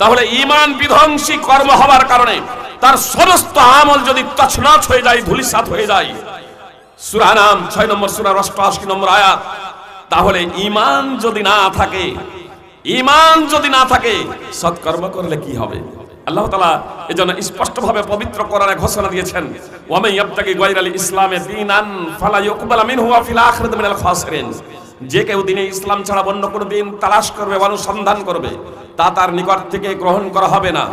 তাহলে ইমান বিধ্বংসী কর্ম হবার কারণে তার সমস্ত আমল যদি তছনাছ হয়ে যায় ধুলিসাত হয়ে যায়। সূরা নাম, ছয় নম্বর সূরা অষ্টআশি নম্বর আয়াত। তাহলে ইমান যদি না থাকে ইমান যদি না থাকে, সৎকর্ম করলে কি হবে? আল্লাহ তালা এই জন্য স্পষ্টভাবে পবিত্র কোরআনে ঘোষণা দিয়েছেন ওয়ামাই ইয়াবতাগি গায়রাল ইসলামে দীনান ফালা ইউকবাল মিনহু ওয়া ফিল আখিরাতি মিনাল খাসিরিন। যে কেউ দিনে ইসলাম ছাড়া অন্য কোনো দিন তালাশ করবে অনুসন্ধান করবে, তা তার নিকট থেকে গ্রহণ করা হবে না।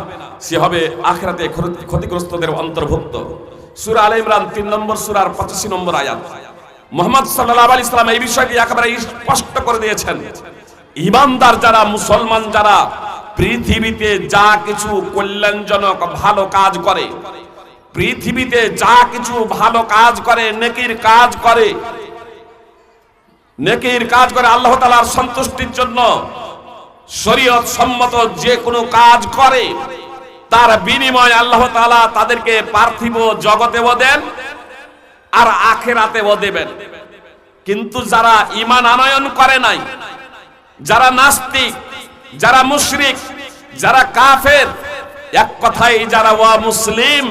সে হবে আখরাতে ক্ষতিগ্রস্তদের অন্তর্ভুক্ত। সূরা আল ইমরান তিন নম্বর সুরার পঁচাশি নম্বর আয়াত। মোহাম্মদ সাল্লাল্লাহু আলাইহি সাল্লাম এই বিষয়টি একেবারে স্পষ্ট করে দিয়েছেন। ইমানদার যারা, মুসলমান যারা, পৃথিবীতে যা কিছু কল্যাণজনক ভালো কাজ করে, পৃথিবীতে যা কিছু ভালো কাজ করে, নেকির কাজ করে নেকির কাজ করে আল্লাহ তাআলার সন্তুষ্টির জন্য শরীয়ত সম্মত যে কোনো কাজ করে, তার বিনিময় আল্লাহ তালা তাদেরকে পার্থিব জগতেও দেন আর আখেরাতেও দেবেন। কিন্তু যারা ইমান আনয়ন করে নাই, যারা নাস্তিক, যারা মুশরিক, যারা কাফের, এক কথায় যারা ওয়া মুসলিম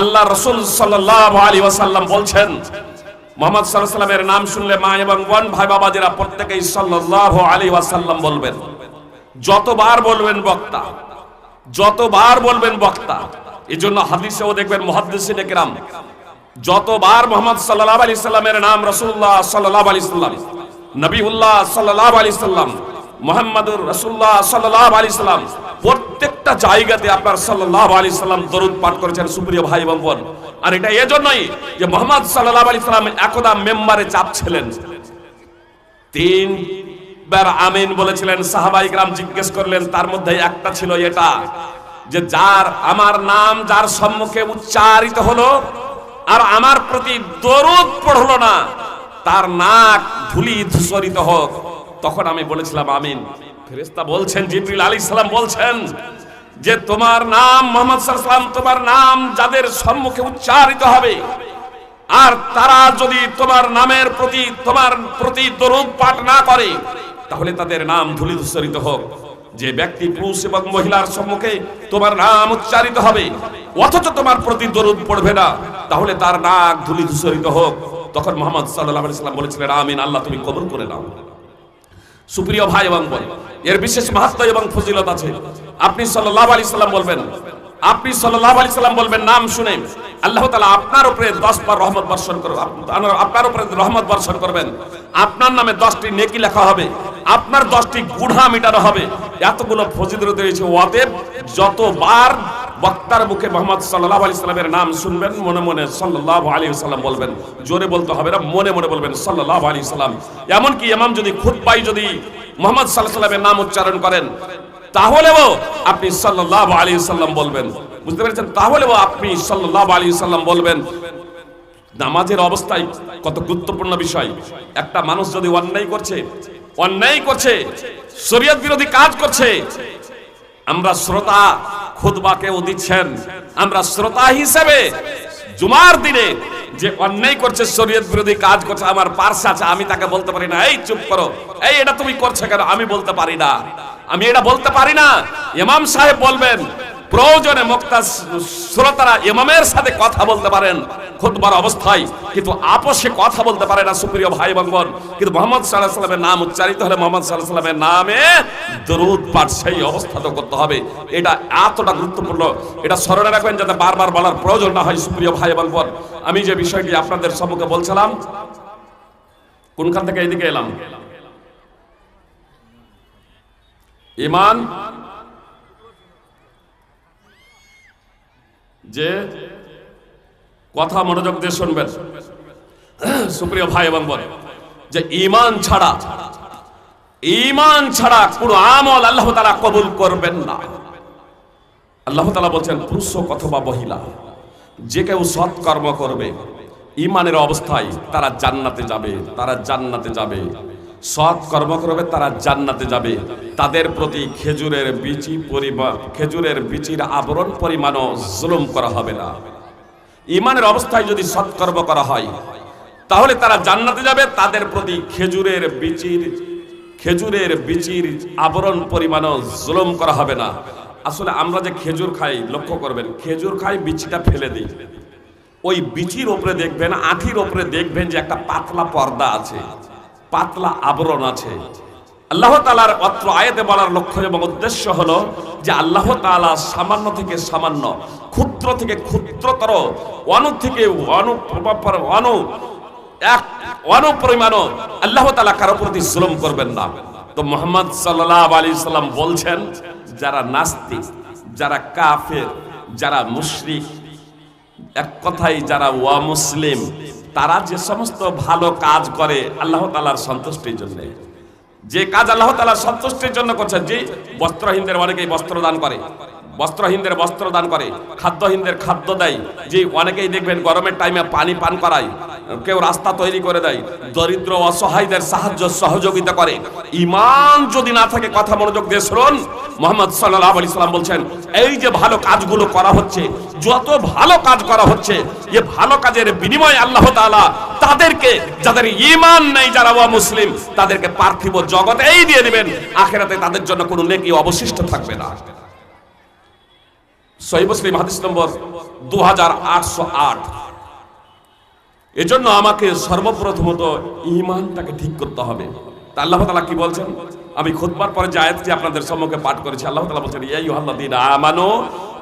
আল্লাহ রসুল সাল্লাল্লাহু আলাইহি ওয়াসাল্লাম বলছেন মোহাম্মদ সাল্লামের নাম শুনলে মা এবং বোন, ভাই বাবাজিরা প্রত্যেকেই সাল্লাল্লাহু আলী ওয়াসাল্লাম বলবেন। যতবার বলবেন বক্তা, যতবার বলবেন বক্তা এই জন্য হাদিসেও দেখবেন মুহাদ্দিসিন একরাম যতবার মোহাম্মদ সাল্লাহ আলী সাল্লামের নাম রসুল্লাহ সাল্লাহ আলী সাল্লাম নবিউল্লাহ সাল্লাহ আলী সাল্লাম মুহাম্মাদুর রাসূলুল্লাহ সাল্লাল্লাহু আলাইহি সাল্লাম। প্রত্যেকটা জায়গাতে আপনার সাল্লাল্লাহু আলাইহি সাল্লাম দরুদ পাঠ করেছেন, সুপ্রিয় ভাই এবং বোন। আর এটা এজন্যই যে মোহাম্মদ সাল্লাল্লাহু আলাইহি সাল্লাম একদা মেম্বারে চাপছিলেন। তিন বার আমিন বলেছিলেন, সাহাবাই গ্রাম জিজ্ঞেস করলেন, তার মধ্যে একটা ছিল এটা, যে যার, আমার নাম যার সম্মুখে উচ্চারিত হলো, আর আমার প্রতি দরুদ পড়ল না, তার নাক ধুলি ধূসরিত হোক। তখন আমি বলেছিলাম, আমিন। ফেরেস্তা বলছেন, জিবরিল আলাইহিস সালাম বলছেন যে, তোমার নাম মোহাম্মদ সাল্লাম, তোমার নাম যাদের সম্মুখে উচ্চারিত হবে, আর তারা যদি তোমার নামের প্রতি, তোমার প্রতি দরুদ পাঠ না করে, তাহলে তাদের নাম ধুলি ধূসরিত হোক। যে ব্যক্তি পুরুষ এবং মহিলার সম্মুখে তোমার নাম উচ্চারিত হবে, অথচ তোমার প্রতি দরুদ পড়বে না, তাহলে তার নাক ধুলি ধূসরিত হোক। তখন মোহাম্মদ আলাইহি সাল্লাম বলেছিলেন, আমিন, আল্লাহ, তুমি কবুল করে নাও। সুপ্রিয় ভাই এবং বোন, এর বিশেষ মাহাত্ম এবং ফজিলত আছে। আপনি সাল্লাল্লাহু আলাইহি সাল্লাম বলবেন, আপনি সাল্লাল্লাহু আলাইহি সাল্লাম বলবেন, নাম শুনে আল্লাহ তাআলা আপনার উপরে 10 বার রহমত বর্ষণ করবে, আপ- আপনার উপরে রহমত বর্ষণ করবেন। আপনার নামে 10টি নেকি লেখা হবে, আপনার 10টি গুনাহ মিটানো হবে। এতগুলো ফজিলত রয়েছে। অতএব যতবার বক্তার মুখে মোহাম্মদ সাল্লাল্লাহু আলাইহি সাল্লামের নাম শুনবেন, মনে মনে সাল্লাল্লাহু আলী সাল্লাম বলবেন। জোরে বলতে হবে না, মনে মনে বলবেন সাল্লাল্লাহু আলাইহি সাল্লাম। এমনকি ইমাম যদি খুতবাই যদি মোহাম্মদ আলাইহি সাল্লামের নাম উচ্চারণ করেন, তাহলেও আপনি সাল্লাল্লাহু আলাইহি সাল্লাম বলবেন। বুঝতে পেরেছেন? তাহলেও আপনি সাল্লাল্লাহু আলাইহি সাল্লাম বলবেন। নামাজের অবস্থায় কত গুরুত্বপূর্ণ বিষয়। একটা মানুষ যদি অন্যায় করছে অন্যায় করছে, শরীয়ত বিরোধী কাজ করছে, আমরা শ্রোতা খুদবাকেও দিচ্ছেন। আমরা শ্রোতা হিসেবে জুমার দিনে যে অন্যায় করছে, শরীয়ত বিরোধী কাজ করছে, আমার পার্সা আছে, আমি তাকে বলতে পারি না, এই, চুপ করো, এই, এটা তুমি করছ কেন? আমি বলতে পারি না। আমি এটা বলতে পারি না। ইমাম সাহেব বলবেন প্রয়োজনে মুক্তা শ্রোতারা ইমামের সাথে কথা বলতে পারেন, খুতবার অবস্থায়। কিন্তু আপোষে কথা বলতে পারে না, সুপ্রিয় ভাই বোন। কিন্তু মোহাম্মদ সাল্লাহ সাল্লামের নাম উচ্চারিত হলে মোহাম্মদ সাল্লাহ সাল্লামের নামে দরুদ পাঠ সেই অবস্থাতে করতে হবে। এটা এতটা গুরুত্বপূর্ণ। এটা স্মরণে রাখবেন যাতে বারবার বলার প্রয়োজন না হয়, সুপ্রিয় ভাই বোন। আমি যে বিষয়টি আপনাদের সম্মুখে বলছিলাম, কোনখান থেকে এইদিকে এলাম? ইমান যে কথা মনোযোগ দিয়ে শুনবেন। সুপ্রিয় ভাই এবং বোন, যে ইমান ছাড়া ইমান ছাড়া কোন আমল আল্লাহ তারা কবুল করবেন না। আল্লাহ তালা বলছেন, পুরুষ অথবা মহিলা, যে কেউ সৎকর্ম করবে ইমানের অবস্থায় তারা জান্নাতে যাবে, তারা জান্নাতে যাবে। সৎ কর্ম করবে তারা জান্নাতে যাবে। তাদের প্রতি খেজুরের বিচি পরিমাণ খেজুরের বিচির আবরণ পরিমাণও জুলুম করা হবে না। ইমানের অবস্থায় যদি সৎকর্ম করা হয়, তাহলে তারা জান্নাতে যাবে। তাদের প্রতি খেজুরের বিচির খেজুরের বিচির আবরণ পরিমাণও জুলুম করা হবে না। আসলে আমরা যে খেজুর খাই, লক্ষ্য করবেন, খেজুর খাই বিচিটা ফেলে দিই। ওই বিচির ওপরে দেখবেন আঠির ওপরে দেখবেন যে একটা পাতলা পর্দা আছে। পাতলা আবরণ আছে। আল্লাহ তালার অত্র আয়াতে বলার লক্ষ্য এবং উদ্দেশ্য হলো যে আল্লাহ তালা সামান্য থেকে সামান্য, ক্ষুদ্র থেকে ক্ষুদ্রতর অনু থেকে অনু অনু এক অনুপরিমাণও আল্লাহ তালা কারও প্রতি জুলুম করবেন না। তো মোহাম্মদ সাল্লাহ আলী সাল্লাম বলছেন, যারা নাস্তিক, যারা কাফের, যারা মুশরিক, এক কথাই যারা ওয়া মুসলিম তারা যে সমস্ত ভালো কাজ করে, আল্লাহ তালার সন্তুষ্টির জন্য। যে কাজ আল্লাহ তালার সন্তুষ্টির জন্য করছে, যে বস্ত্রহীনদের অনেকেই বস্ত্র দান করে, বস্ত্রহীনদের বস্ত্র দান করে, খাদ্যহীনদের খাদ্য দেয়, যে অনেকেই দেখবেন গরমের টাইমে পানি পান করায় কেউ রাস্তা তৈরি করে দেয়, দরিদ্র অসহায়দের সাহায্য সহযোগিতা করে। ইমান যদি না থাকে, কথা মনোযোগ দিয়ে শুনুন। মোহাম্মদ সাল্লাহ আলি সাল্লাম বলছেন, এই যে ভালো কাজগুলো করা হচ্ছে, যত ভালো কাজ করা হচ্ছে, এ ভালো কাজের বিনিময়ে আল্লাহ তাআলা তাদেরকে, যাদের ইমান নেই যারা ওয়া মুসলিম, তাদেরকে পার্থিব জগতেই দিয়ে দিবেন। আখেরাতে তাদের জন্য কোনো নেকি অবশিষ্ট থাকবে না। সহি মুসলিম হাদিস নম্বর দু হাজার আটশো আট। এজন্য আমাকে সর্বপ্রথমত ইমানটাকে ঠিক করতে হবে। তা আল্লাহ তালা কি বলছেন? আমি খুতবার পরে যে আয়াতটি আপনাদের সম্মুখে পাঠ করেছি, আল্লাহ তালা বলছেন, ইয়া ইউহাল্লাযীনা আমানু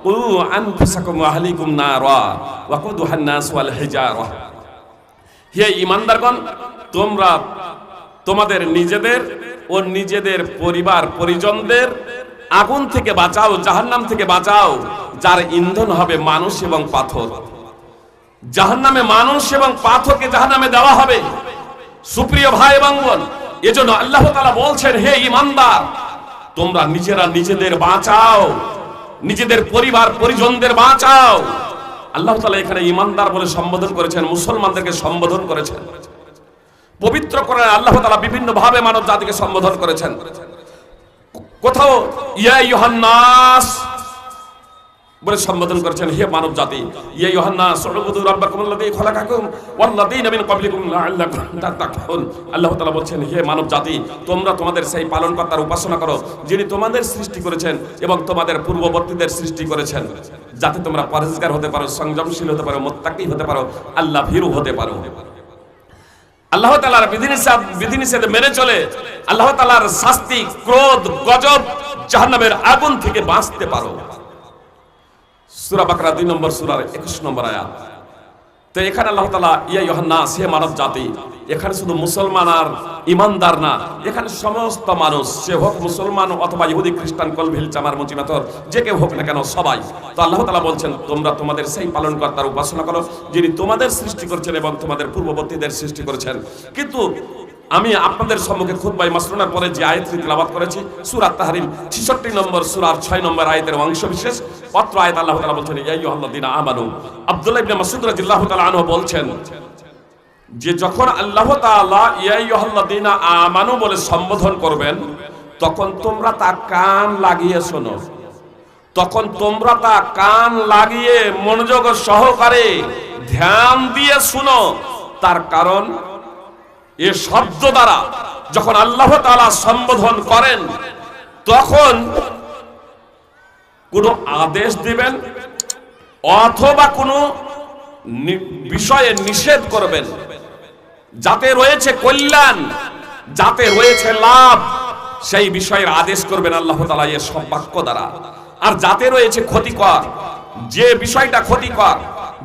কু আনফুসাকুম আহলিকুম নারা ওয়া কুদুহান নাস ওয়াল হিজারা। হে ইমানদারগণ তোমরা তোমাদের নিজেদের ও নিজেদের পরিবার পরিজনদের আগুন থেকে বাঁচাও, জাহান্নাম থেকে বাঁচাও, যার ইন্ধন হবে মানুষ এবং পাথর। জাহান্নামে মানুষ এবং পাথরকে জাহান্নামে দেওয়া হবে। সুপ্রিয় ভাই এবং এজন্য আল্লাহ তাআলা বলছেন, হে ইমানদার তোমরা নিজেরা নিজেদের বাঁচাও। নিজেদের পরিবার, পরিজনদের বাঁচাও। আল্লাহ তাআলা এখানে ইমানদার বলে সম্বোধন করেছেন, মুসলমানদেরকে সম্বোধন করেছেন। পবিত্র করে আল্লাহ তাআলা বিভিন্ন ভাবে মানব জাতিকে সম্বোধন করেছেন। কোথাও, ইয়া ইউহান্নাস বলে সম্বোধন করেছেন, হে মানব জাতি রাব্বাকুম আল্লাযী ওয়াল্লাযীনা মিন ক্বাবলিকুম লাআল্লাকুম আল্লাহ তাআলা বলছেন, হে মানব জাতি, তোমরা তোমাদের সেই পালনকর্তার উপাসনা করো, যিনি তোমাদের সৃষ্টি করেছেন এবং তোমাদের পূর্ববর্তীদের সৃষ্টি করেছেন। যাতে তোমরা পরহেজগার হতে পারো, সংযমশীল হতে পারো, মুত্তাকি হতে পারো, আল্লাহ ভীরু হতে পারো। আল্লাহ তালার বিধিনিষেধ বিধিনিষেধ মেনে চলে, আল্লাহ তালার শাস্তি, ক্রোধ, গজব জাহান্নামের আগুন থেকে বাঁচতে পারো। সূরা বাকরা দুই নম্বর সুরার একুশ নম্বর আয়াত। তো এখানে আল্লাহ তালা ইয়া ইহান্না সে মানব জাতি, এখানে শুধু মুসলমান আর ইমানদার না, এখানে সমস্ত মানুষ, সে হোক মুসলমান অথবা ইহুদি, খ্রিস্টান, কলভিল চামার মুচিমাতর যে কেউ হোক না কেন, সবাই। তো আল্লাহ তালা বলছেন, তোমরা তোমাদের সেই পালন কর্তার উপাসনা করো, যিনি তোমাদের সৃষ্টি করেছেন এবং তোমাদের পূর্ববর্তীদের সৃষ্টি করেছেন। কিন্তু আমি আপনাদের সম্মুখে খুতবাই মাসরুনার পরে যে আয়াতটি তেলাওয়াত করেছি, সূরা তাহরিম 66 নম্বর সূরার 6 নম্বর আয়াতের অংশ বিশেষ অত্র আয়াত আল্লাহ তাআলা বলছেন, ইয়া আইয়ুহাল্লাযীনা আমানু। আব্দুল্লাহ ইবনে মাসউদ রাদিয়াল্লাহু তাআলা আনহু বলছেন, যে যখন আল্লাহ তাআলা ইয়া আইয়ুহাল্লাযীনা আমানু বলে সম্বোধন করবেন, তখন তোমরা তা কান লাগিয়ে শোনো। তখন তোমরা তা কান লাগিয়ে মনোযোগ সহকারে ধ্যান দিয়ে শুনো। তার কারণ এ শব্দ দ্বারা যখন আল্লাহ তালা সম্বোধন করেন, তখন কোনো আদেশ দিবেন অথবা কোনো বিষয়ে নিষেধ করবেন। যাতে রয়েছে কল্যাণ, যাতে রয়েছে লাভ, সেই বিষয়ের আদেশ করবেন আল্লাহ তালা এর সব বাক্য দ্বারা। আর যাতে রয়েছে ক্ষতিকর, যে বিষয়টা ক্ষতিকর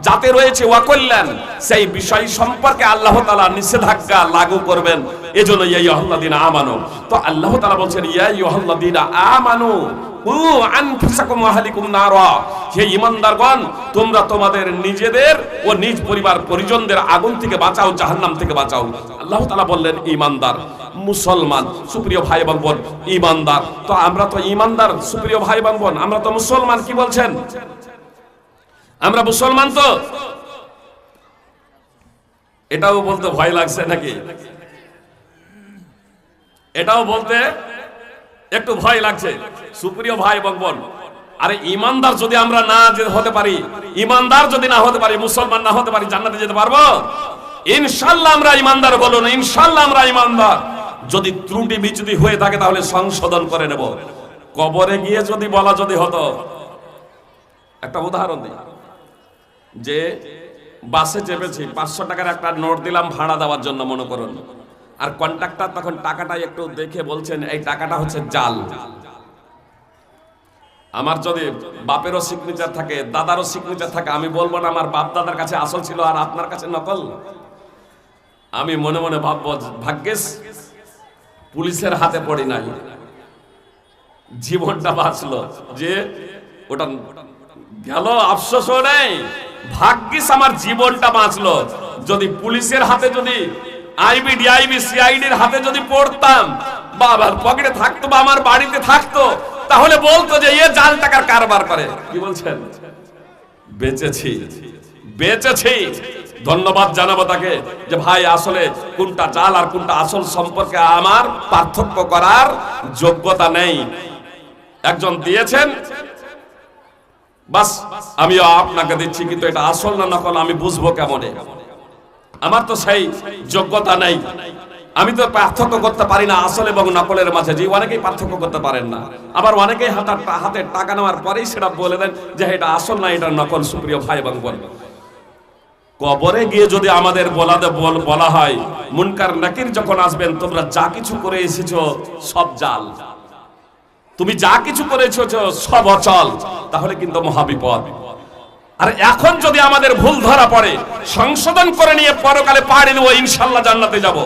যাতে রয়েছে অকল্যাণ সেই বিষয় সম্পর্কে আল্লাহ তালা নিষেধাজ্ঞা লাগু করবেন। এজন্য ইয়া আহ্লাদিন আমানু। তো আল্লাহ তালা বলছেন, ইয়া আহ্লাদিন আমানু তোমরা তোমাদের নিজেদের ও নিজ পরিবার পরিজনদের আগুন থেকে বাঁচাও, জাহান্নাম থেকে বাঁচাও। বললেন মুসলমান, সুপ্রিয় ভাই তো আমরা তো সুপ্রিয় আমরা তো মুসলমান, কি বলছেন? আমরা মুসলমান তো? এটাও বলতে ভয় লাগছে নাকি? এটাও বলতে একটু ভয় লাগছে। সুপ্রিয় ভাই এবং বোন, আরে ইমানদার যদি আমরা না হতে পারি, ইমানদার যদি না হতে পারি, মুসলমান না হতে পারি, জান্নাতে যেতে পারব? ইনশাল্লাহ আমরা ইমানদার বলুন, ইনশাল্লাহ আমরা ইমানদার। যদি ত্রুটি বিচ্যুতি হয়ে থাকে তাহলে সংশোধন করে নেব। কবরে গিয়ে যদি বলা যদি হতো, একটা উদাহরণ দিই। যে বাসে চেপেছি, পাঁচশো টাকার একটা নোট দিলাম, ভাড়া দেওয়ার জন্য, মনে করুন। আর কন্ট্রাক্টর তখন টাকাটা একটু দেখে বলছেন, এই টাকাটা হচ্ছে জাল। আমার যদি বাপেরও সিগনেচার থাকে, দাদারও সিগনেচার থাকে, আমি বলব না, আমার বাপ দাদার কাছে আসল ছিল আর আপনার কাছে নকল? আমি মনে মনে ভাববো, ভাগ্যেস, পুলিশের হাতে পড়ি নাই। জীবনটা বাঁচলো যে, ওটা গেল, আফসোসও নেই। ভাগ্যিস আমার জীবনটা বাঁচলো। যদি পুলিশের হাতে যদি আইবি ডিআইবি সিআইডির হাতে যদি পড়তাম বা আমার পকেটে থাকতো বা আমার বাড়িতে থাকতো, তাহলে বলতো যে এ জাল টাকার কারবার করে। কি বলছেন? বেঁচেছি। বেঁচেছি। ধন্যবাদ জানাব তাকে যে ভাই, আসলে কোনটা জাল আর কোনটা আসল সম্পর্কে আমার পার্থক্য করার যোগ্যতা নেই। একজন দিয়েছেন বাস, আমিও আপনাকে দিচ্ছি, কিন্তু এটা আসল না নকল, আমি বুঝব কেমনে? আমার তো সেই যোগ্যতা নেই। আমি তো পার্থক্য করতে পারি না, আসল এবং নকলের মাঝে। যে অনেকেই পার্থক্য করতে পারেন না। আবার অনেকেই হাতার হাতে টাকা নেওয়ার পরেই সেটা বলে দেন যে এটা আসল না, এটা নকল। সুপ্রিয় ভাই এবং বোন, কবরে গিয়ে যদি আমাদের বলাতে বল- বলা হয়, মুনকার নাকির যখন আসবেন, তোমরা যা কিছু করে এসেছ, সব জাল। তুমি যা কিছু করেছ সব অচল, তাহলে কিন্তু মহাবিপদ। আর এখন যদি আমাদের ভুল ধরা পড়ে, সংশোধন করে নিয়ে পরকালে পাড়ি দেবো, ইনশাল্লাহ জান্নাতে যাব।